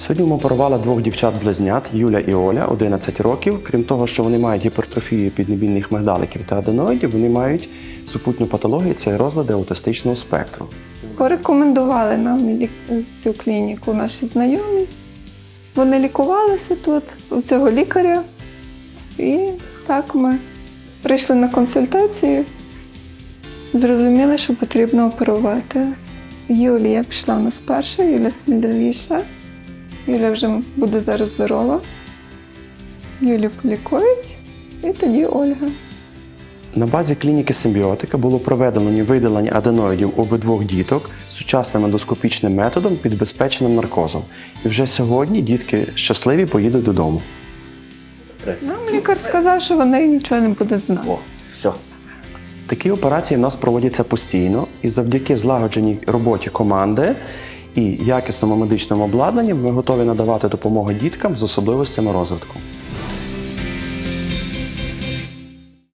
Сьогодні ми оперували двох дівчат-близнят Юля і Оля, 11 років. Крім того, що вони мають гіпертрофію піднебільних мигдаликів та аденоїдів, вони мають супутню патологію це розлади аутистичного спектру. Порекомендували нам цю клініку наші знайомі. Вони лікувалися тут, у цього лікаря. І так ми прийшли на консультацію, зрозуміли, що потрібно оперувати. Юлія пішла у нас перша, Юля сміливіша. Юля вже буде зараз здорова. Юлю полікують, і тоді Ольга. На базі клініки Симбіотика було проведено видалення аденоїдів обидвох діток сучасним ендоскопічним методом під безпечним наркозом. І вже сьогодні дітки щасливі поїдуть додому. Нам лікар сказав, що вони нічого не будуть знати. О, все. Такі операції в нас проводяться постійно, і завдяки злагодженій роботі команди і якісному медичному обладнанні ми готові надавати допомогу діткам з особливостями розвитку.